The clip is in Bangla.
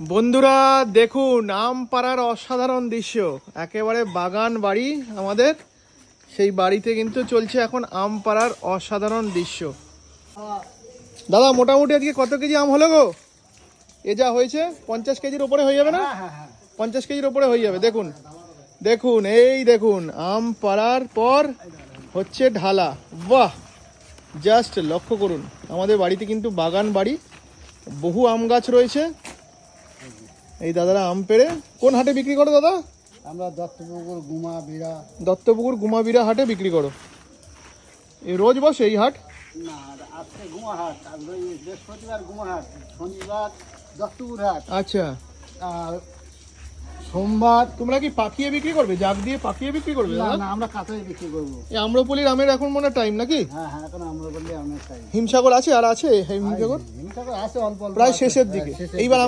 বন্ধুরা দেখুন আম পাড়ার অসাধারণ দৃশ্য। একেবারে বাগান বাড়ি আমাদের। সেই বাড়িতে কিন্তু চলছে এখন আম পাড়ার অসাধারণ দৃশ্য। দাদা মোটামুটি আজকে কত কেজি আম হলো গো? এ যা হয়েছে পঞ্চাশ কেজির ওপরে হয়ে যাবে না? পঞ্চাশ কেজির ওপরে হয়ে যাবে। দেখুন দেখুন এই দেখুন আম পাড়ার পর হচ্ছে ঢালা। বাহ! জাস্ট লক্ষ্য করুন আমাদের বাড়িতে কিন্তু বাগান বাড়ি। বহু আম গাছ রয়েছে। এই দাদারা আম পেড়ে কোন হাটে বিক্রি করো দাদা? আমরা দত্তপুকুর গুমা বিড়া। দত্তপুকুর গুমা বিড়া হাটে বিক্রি করো। এই রোজ বসে এই হাট? আচ্ছা। আর সোমবার তোমরা কি পাকিয়ে বিক্রি করবে? জাগ দিয়ে পাকিয়ে বিক্রি করবে না না আমরা কাঁচাই বিক্রি করব। এই আম্রপলির আমের এখন মনে টাইম নাকি? হ্যাঁ হ্যাঁ এখন আমরা বললে টাইম হিমসাগর আছে আর আছে হিমসাগর? হিমসাগর আছে অল্প অল্প প্রায় শেষের দিকে। এইবার